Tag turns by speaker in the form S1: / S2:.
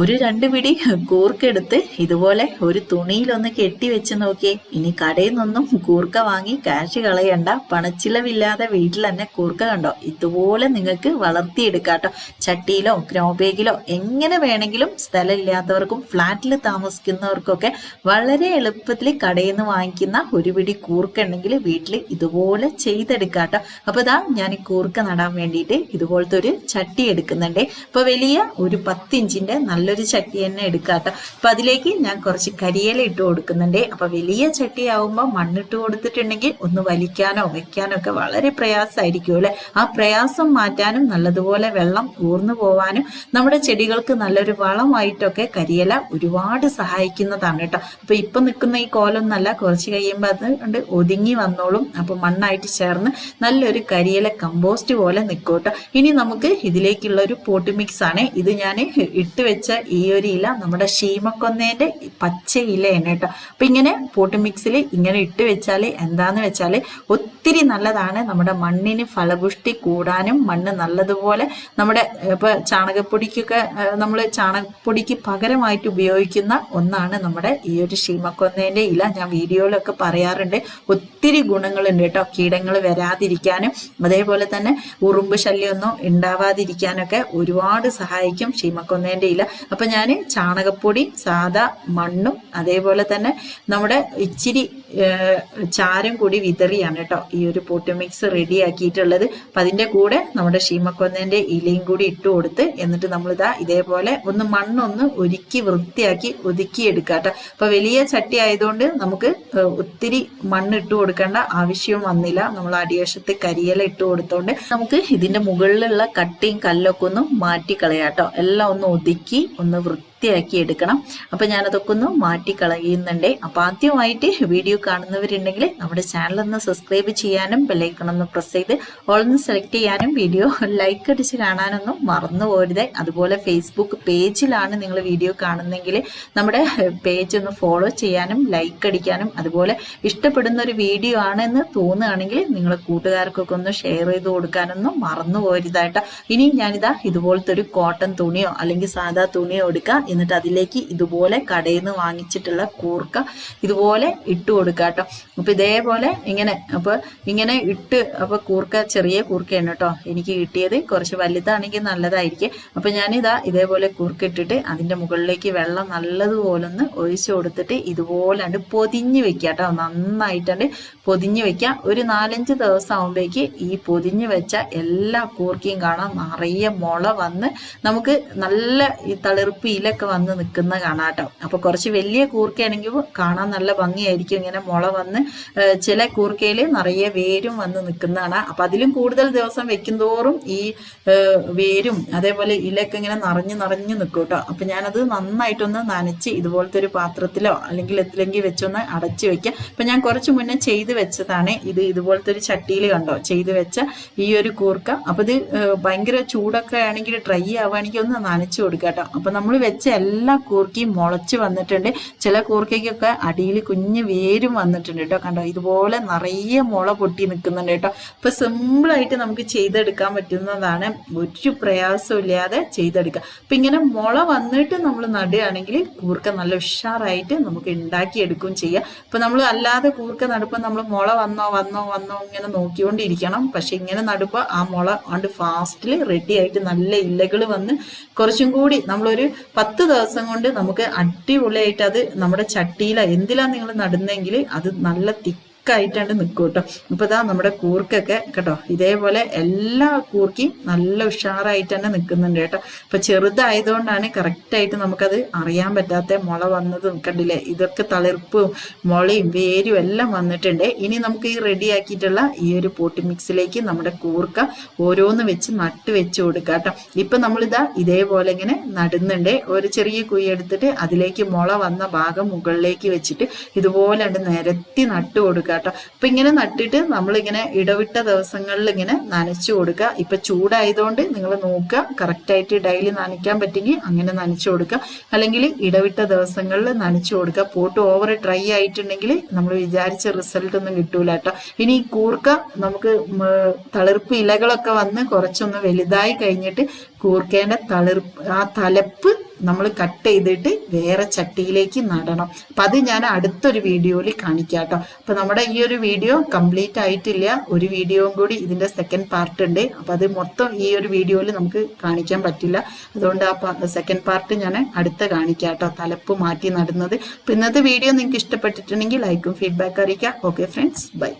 S1: ഒരു രണ്ട് പിടി കൂർക്കെടുത്ത് ഇതുപോലെ ഒരു തുണിയിലൊന്ന് കെട്ടി വെച്ച് നോക്കിയേ. ഇനി കടയിൽ നിന്നൊന്നും കൂർക്ക വാങ്ങി കാശ് കളയണ്ട. പണച്ചിലവില്ലാതെ വീട്ടിൽ തന്നെ കൂർക്ക കണ്ടോ? ഇതുപോലെ നിങ്ങൾക്ക് വളർത്തിയെടുക്കാട്ടോ. ചട്ടിയിലോ ഗ്രോബേഗിലോ എങ്ങനെ വേണമെങ്കിലും സ്ഥലമില്ലാത്തവർക്കും ഫ്ലാറ്റിൽ താമസിക്കുന്നവർക്കൊക്കെ വളരെ എളുപ്പത്തിൽ കടയിൽ നിന്ന് വാങ്ങിക്കുന്ന ഒരു പിടി കൂർക്ക ഉണ്ടെങ്കിൽ വീട്ടിൽ ഇതുപോലെ ചെയ്തെടുക്കാട്ടോ. അപ്പൊ ഇതാ ഞാൻ ഈ കൂർക്ക നടാൻ വേണ്ടിയിട്ട് ഇതുപോലത്തെ ഒരു ചട്ടി എടുക്കുന്നുണ്ട്. ഇപ്പൊ വലിയ ഒരു പത്ത് ഇഞ്ചിന്റെ നല്ലൊരു ചട്ടി തന്നെ എടുക്കാട്ടോ അപ്പൊ അതിലേക്ക് ഞാൻ കുറച്ച് കരിയില ഇട്ട് കൊടുക്കുന്നുണ്ട്. അപ്പൊ വലിയ ചട്ടി ആവുമ്പോൾ മണ്ണിട്ട് കൊടുത്തിട്ടുണ്ടെങ്കിൽ ഒന്ന് വലിക്കാനോ വെക്കാനോ ഒക്കെ വളരെ പ്രയാസമായിരിക്കും അല്ലെ? ആ പ്രയാസം മാറ്റാനും നല്ലതുപോലെ വെള്ളം ഊർന്നു പോവാനും നമ്മുടെ ചെടികൾക്ക് നല്ലൊരു വളമായിട്ടൊക്കെ കരിയില ഒരുപാട് സഹായിക്കുന്നതാണ് കേട്ടോ. അപ്പൊ ഇപ്പൊ നിൽക്കുന്ന ഈ കോലൊന്നല്ല കുറച്ച് കഴിയുമ്പോൾ അത് കൊണ്ട് ഒതുങ്ങി വന്നോളും. അപ്പൊ മണ്ണായിട്ട് ചേർന്ന് നല്ലൊരു കരിയില കമ്പോസ്റ്റ് പോലെ നിൽക്കും കേട്ടോ. ഇനി നമുക്ക് ഇതിലേക്കുള്ള ഒരു പോട്ട് മിക്സ് ആണ് ഇത് ഞാൻ ഇട്ട് വെച്ച ഈ ഒരു ഇല നമ്മുടെ ഷീമക്കൊന്നേന്റെ പച്ച ഇലയാണ് കേട്ടോ. അപ്പൊ ഇങ്ങനെ പോട്ട് മിക്സിൽ ഇങ്ങനെ ഇട്ട് വെച്ചാൽ എന്താന്ന് വെച്ചാൽ ഒത്തിരി നല്ലതാണ് നമ്മുടെ മണ്ണിന് ഫലപുഷ്ടി കൂടാനും മണ്ണ് നല്ലതുപോലെ നമ്മുടെ ഇപ്പൊ ചാണകപ്പൊടിക്കൊക്കെ നമ്മൾ ചാണകപ്പൊടിക്ക് പകരമായിട്ട് ഉപയോഗിക്കുന്ന ഒന്നാണ് നമ്മുടെ ഈ ഒരു ഷീമക്കൊന്നേന്റെ ഇല. ഞാൻ വീഡിയോയിലൊക്കെ പറയാറുണ്ട്. ഒത്തിരി ഗുണങ്ങളുണ്ട് കേട്ടോ. കീടങ്ങൾ വരാതിരിക്കാനും അതേപോലെ തന്നെ ഉറുമ്പ് ശല്യമൊന്നും ഉണ്ടാവാതിരിക്കാനൊക്കെ ഒരുപാട് സഹായിക്കും ക്ഷീമക്കൊന്നേന്റെ ഇല. അപ്പൊ ഞാൻ ചാണകപ്പൊടി സാധാ മണ്ണും അതേപോലെ തന്നെ നമ്മുടെ ഇച്ചിരി ചാരം കൂടി വിതറിയാണ് കേട്ടോ ഈ ഒരു പോട്ട് മിക്സ് റെഡി ആക്കിയിട്ടുള്ളത്. അപ്പം അതിന്റെ കൂടെ നമ്മുടെ ഷീമക്കൊന്നേന്റെ ഇലയും കൂടി ഇട്ട് കൊടുത്ത് എന്നിട്ട് നമ്മളിതാ ഇതേപോലെ ഒന്ന് മണ്ണൊന്ന് ഒരുക്കി വൃത്തിയാക്കി ഒതുക്കി എടുക്കുക കേട്ടോ അപ്പം വലിയ ചട്ടി ആയതുകൊണ്ട് നമുക്ക് ഒത്തിരി മണ്ണ് ഇട്ട് കൊടുക്കേണ്ട ആവശ്യവും വന്നില്ല. നമ്മൾ അടിവശത്ത് കരിയില ഇട്ട് കൊടുത്തോണ്ട് നമുക്ക് ഇതിന്റെ മുകളിലുള്ള കട്ടിയും കല്ലൊക്കെ ഒന്ന് മാറ്റി കളയാട്ടോ എല്ലാം ഒന്ന് ഒതുക്കി ഒന്ന് വൃത്തിയാക്കി എടുക്കണം അപ്പൊ ഞാനതൊക്കെ ഒന്ന് മാറ്റി കളയുന്നുണ്ട് അപ്പൊ ആദ്യമായിട്ട് വീഡിയോ കാണുന്നവരുണ്ടെങ്കിൽ നമ്മുടെ ചാനൽ ഒന്ന് സബ്സ്ക്രൈബ് ചെയ്യാനും ബെല്ലൈക്കൺ ഒന്ന് പ്രസ് ചെയ്ത് ഓളൊന്ന് സെലക്ട് ചെയ്യാനും വീഡിയോ ലൈക്ക് അടിച്ച് കാണാനൊന്നും മറന്നു പോരുത്. അതുപോലെ ഫേസ്ബുക്ക് പേജിലാണ് നിങ്ങൾ വീഡിയോ കാണുന്നെങ്കിൽ നമ്മുടെ പേജ് ഒന്ന് ഫോളോ ചെയ്യാനും ലൈക്ക് അടിക്കാനും അതുപോലെ ഇഷ്ടപ്പെടുന്ന ഒരു വീഡിയോ ആണെന്ന് തോന്നുകയാണെങ്കിൽ നിങ്ങൾ കൂട്ടുകാർക്കൊക്കെ ഒന്ന് ഷെയർ ചെയ്ത് കൊടുക്കാനൊന്നും മറന്നു പോരുതായിട്ട് ഇനി ഞാനിതാ ഇതുപോലത്തെ ഒരു കോട്ടൺ തുണിയോ അല്ലെങ്കിൽ സാധാ തുണിയോ എടുക്കുക എന്നിട്ട് അതിലേക്ക് ഇതുപോലെ കടയിൽ നിന്ന് വാങ്ങിച്ചിട്ടുള്ള കൂർക്ക ഇതുപോലെ ഇട്ട് കൊടുക്കുക കേട്ടോ. അപ്പൊ ഇതേപോലെ ഇങ്ങനെ അപ്പോൾ ഇങ്ങനെ ഇട്ട് അപ്പോൾ കൂർക്ക ചെറിയ കൂർക്കയാണ് കേട്ടോ എനിക്ക് കിട്ടിയത്. കുറച്ച് വലുതാണെങ്കിൽ നല്ലതായിരിക്കും. അപ്പൊ ഞാനിതാ ഇതേപോലെ കൂർക്ക ഇട്ടിട്ട് അതിന്റെ മുകളിലേക്ക് വെള്ളം നല്ലതുപോലെ ഒന്ന് ഒഴിച്ചു കൊടുത്തിട്ട് ഇതുപോലെ പൊതിഞ്ഞ് വെക്കുക കേട്ടോ. നന്നായിട്ടുണ്ട് പൊതിഞ്ഞ് വെക്കുക. ഒരു നാലഞ്ച് ദിവസം ആകുമ്പോഴേക്ക് ഈ പൊതിഞ്ഞ് വെച്ച എല്ലാ കൂർക്കയും കാണാം. നിറയെ മുള വന്ന് നമുക്ക് നല്ല ഈ തളിർപ്പ് ഇലൊക്കെ വന്ന് നിൽക്കുന്ന കാണാട്ടോ. അപ്പൊ കുറച്ച് വലിയ കൂർക്കയാണെങ്കിൽ കാണാൻ നല്ല ഭംഗിയായിരിക്കും. ഇങ്ങനെ മുള വന്ന് ചില കൂർക്കയിൽ നിറയെ വേരും വന്ന് നിൽക്കുന്നതാണ്. അപ്പൊ അതിലും കൂടുതൽ ദിവസം വെക്കുന്തോറും ഈ വേരും അതേപോലെ ഇലയൊക്കെ ഇങ്ങനെ നിറഞ്ഞു നിറഞ്ഞു നിൽക്കും കേട്ടോ അപ്പൊ ഞാനത് നന്നായിട്ടൊന്ന് നനച്ച് ഇതുപോലത്തെ ഒരു പാത്രത്തിലോ അല്ലെങ്കിൽ എത്തിലെങ്കിൽ വെച്ചൊന്ന് അടച്ച് വെക്കുക അപ്പൊ ഞാൻ കുറച്ച് മുന്നേ ചെയ്ത് വെച്ചതാണ്. ഇത് ഇതുപോലത്തെ ഒരു ചട്ടിയിൽ കണ്ടോ? ചെയ്ത് വെച്ച ഈ ഒരു കൂർക്ക. അപ്പൊ ഇത് ഭയങ്കര ചൂടൊക്കെ ആണെങ്കിൽ ഡ്രൈ ആവുകയാണെങ്കിൽ ഒന്ന് നനച്ചു കൊടുക്കുക കേട്ടോ അപ്പൊ നമ്മൾ വെച്ച എല്ലാ കൂർക്കയും മുളച്ച് വന്നിട്ടുണ്ട്. ചില കൂർക്കയ്ക്കൊക്കെ അടിയിൽ കുഞ്ഞ് വേരും വന്നിട്ടുണ്ട് കേട്ടോ. കണ്ടോ? ഇതുപോലെ നിറയെ മുള പൊട്ടി നിൽക്കുന്നുണ്ട് കേട്ടോ. ഇപ്പം സിമ്പിളായിട്ട് നമുക്ക് ചെയ്തെടുക്കാൻ പറ്റുന്നതാണ്. ഒരു പ്രയാസവും ഇല്ലാതെ ചെയ്തെടുക്കുക. അപ്പൊ ഇങ്ങനെ മുള വന്നിട്ട് നമ്മൾ നടുകയാണെങ്കിൽ കൂർക്ക നല്ല ഉഷാറായിട്ട് നമുക്ക് ഉണ്ടാക്കിയെടുക്കുകയും ചെയ്യാം. ഇപ്പം നമ്മൾ അല്ലാതെ കൂർക്ക നടുമ്പോൾ നമ്മൾ മുള വന്നോ വന്നോ വന്നോ ഇങ്ങനെ നോക്കിക്കൊണ്ടിരിക്കണം. പക്ഷെ ഇങ്ങനെ നടുമ്പോൾ ആ മുള കൊണ്ട് ഫാസ്റ്റിൽ റെഡി ആയിട്ട് നല്ല ഇലകൾ വന്ന് കുറച്ചും കൂടി നമ്മളൊരു പത്ത് ദിവസം കൊണ്ട് നമുക്ക് അടിപൊളിയായിട്ട് അത് നമ്മുടെ ചട്ടിയില. എന്തിലാ നിങ്ങൾ നടുന്നെങ്കിൽ അത് നല്ല തിക്കായിട്ടാണ് നിൽക്കും കേട്ടോ അപ്പൊ ഇതാ നമ്മുടെ കൂർക്കൊക്കെ കേട്ടോ ഇതേപോലെ എല്ലാ കൂർക്കയും നല്ല ഉഷാറായിട്ട് തന്നെ നിൽക്കുന്നുണ്ട് കേട്ടോ. അപ്പൊ ചെറുതായതുകൊണ്ടാണ് കറക്റ്റായിട്ട് നമുക്കത് അറിയാൻ പറ്റാത്ത മുള വന്നതും കണ്ടില്ലേ? ഇതൊക്കെ തളിർപ്പും മുളയും വേരും എല്ലാം വന്നിട്ടുണ്ട്. ഇനി നമുക്ക് ഈ റെഡിയാക്കിയിട്ടുള്ള ഈ ഒരു പോട്ടി മിക്സിലേക്ക് നമ്മുടെ കൂർക്ക ഓരോന്ന് വെച്ച് നട്ട് വെച്ച് കൊടുക്കുക കേട്ടോ. ഇപ്പൊ നമ്മളിതാ ഇതേപോലെ ഇങ്ങനെ നടുന്നുണ്ട്. ഒരു ചെറിയ കുഴി എടുത്തിട്ട് അതിലേക്ക് മുള വന്ന ഭാഗം മുകളിലേക്ക് വെച്ചിട്ട് ഇതുപോലെ നിരത്തി നട്ട് കൊടുക്കുക കേട്ടോ അപ്പൊ ഇങ്ങനെ നട്ടിട്ട് നമ്മളിങ്ങനെ ഇടവിട്ട ദിവസങ്ങളിൽ ഇങ്ങനെ നനച്ചു കൊടുക്കുക. ഇപ്പൊ ചൂടായതുകൊണ്ട് നിങ്ങൾ നോക്കുക. കറക്റ്റായിട്ട് ഡെയിലി നനയ്ക്കാൻ പറ്റുമെങ്കിൽ അങ്ങനെ നനച്ചു കൊടുക്കുക. അല്ലെങ്കിൽ ഇടവിട്ട ദിവസങ്ങളിൽ നനച്ചു കൊടുക്കുക. പോട്ട് ഓവർ ഡ്രൈ ആയിട്ടുണ്ടെങ്കിൽ നമ്മൾ വിചാരിച്ച റിസൾട്ട് ഒന്നും കിട്ടൂല കേട്ടോ. ഇനി കൂർക്ക നമുക്ക് തളിർപ്പ് ഇലകളൊക്കെ വന്ന് കുറച്ചൊന്ന് വലുതായി കഴിഞ്ഞിട്ട് കൂർക്കേന്റെ തളിർ ആ തലപ്പ് നമ്മൾ കട്ട് ചെയ്തിട്ട് വേറെ ചട്ടിയിലേക്ക് നടണം. അപ്പം അത് ഞാൻ അടുത്തൊരു വീഡിയോയിൽ കാണിക്കാം കേട്ടോ അപ്പം നമ്മുടെ ഈ ഒരു വീഡിയോ കംപ്ലീറ്റ് ആയിട്ടില്ല. ഒരു വീഡിയോയും കൂടി ഇതിന്റെ സെക്കൻഡ് പാർട്ട് ഉണ്ട്. അപ്പം അത് മൊത്തം ഈ ഒരു വീഡിയോയിൽ നമുക്ക് കാണിക്കാൻ പറ്റില്ല. അതുകൊണ്ട് ആ സെക്കൻഡ് പാർട്ട് ഞാൻ അടുത്ത കാണിക്കാം കേട്ടോ തലപ്പ് മാറ്റി നടുന്നത്. അപ്പം ഇന്നത്തെ വീഡിയോ നിങ്ങൾക്ക് ഇഷ്ടപ്പെട്ടിട്ടുണ്ടെങ്കിൽ ലൈക്കും ഫീഡ്ബാക്ക് അറിയിക്കാം ഓക്കെ ഫ്രണ്ട്സ് ബൈ